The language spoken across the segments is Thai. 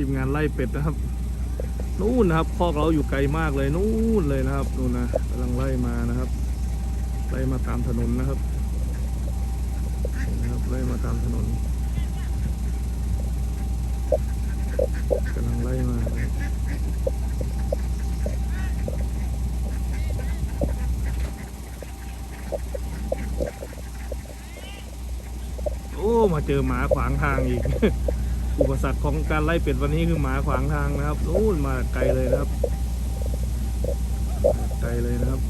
ทีมงานไล่เป็ดนะครับ นู่นนะครับคอกเราอยู่ไกลมากเลยนู่นเลยนะครับนู่นนะกำลังไล่มานะครับไล่มาตามถนนนะครับนะครับไล่มาตามถนนกำลังไล่มาโอ้มาเจอหมาขวางทางอีก อุปสรรคของการไล่เป็ดวันนี้คือหมาขวางทางนะครับนู้นมาไกลเลยนะครับ ไกลเลยนะครับ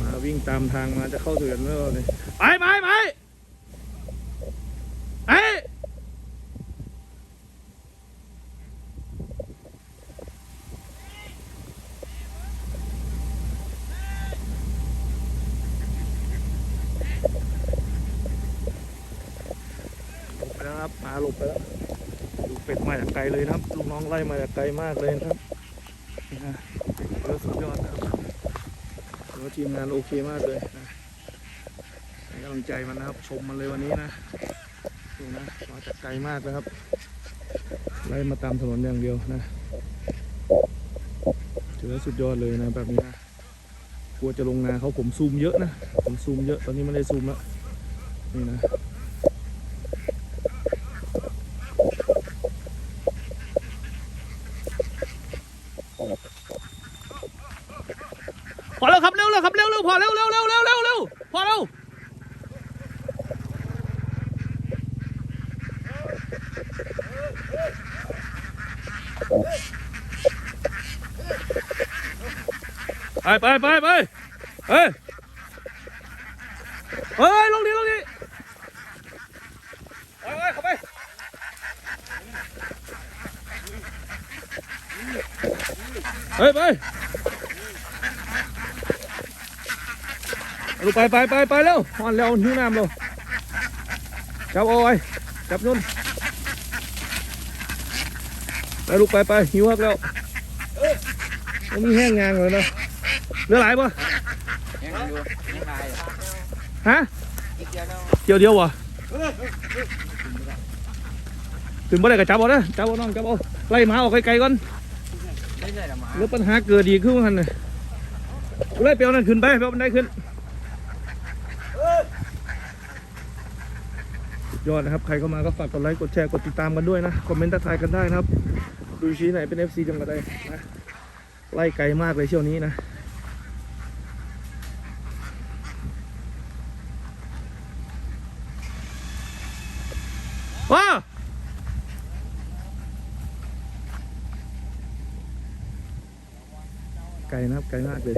มาวิ่งตามทางมาจะเข้าสวนแล้วเลยไปไปไป แล้วครับมาหลบไปแล้วดูเป็ดมาจากไกลเลยนะครับลูกน้องไล่มาจากไกลมากเลยนะครับนี่นะเออสุดยอดนะครับถือว่าทีมงานโอเคมากเลยนะให้กำลังใจมันนะครับ ชมมันเลยวันนี้นะดูนะมาจากไกลมากนะครับไล่มาตามถนนอย่างเดียวนะถือว่าสุดยอดเลยนะแบบนี้นะกลัวจะลงนาเขาผมซูมเยอะนะผมซูมเยอะตอนนี้ไม่ได้ซูมแล้วนี่นะ พอแล้วครับเร็วเร็วครับเร็วเร็วพอเร็วเร็วเร็วเร็วเร็วเร็วพอเร็วไปไปไปไปเฮ้ยเฮ้ยลงดิลงดิไปไปเข้าไป เฮ้ยไปลูกไปไปไปไปเร็วหอนเร็วหิวน้ำเร็วจับเอาไว้จับนุ่นไปลูกไปไปหิวครับแล้วมันมีแห้งงานเลยนะเหลือหลายปบ่ฮะอีกเดียวเดียวเดียววะขึ้นบ่ได้ก็จับเอาเด้อจับเอาน้องจับเอาไล่หมาออกไกลๆก่อน ไม่ใช่ละมาแล้วปัญหาเกิดดีขึ้นหันเลยไล่เปียวนั่นขึ้นไปเปียวมันได้ขึ้นยอดนะครับ ใครเข้ามาก็ฝากกดไลค์กดแชร์กดติดตามกันด้วยนะ คอมเมนต์ทักทายกันได้นะครับ ดูชี้ไหนเป็น FC จังกันไดนะไล่ไกลมากเลยเที่ยวนี้นะว้า ไกลนะครับไกลมากเลย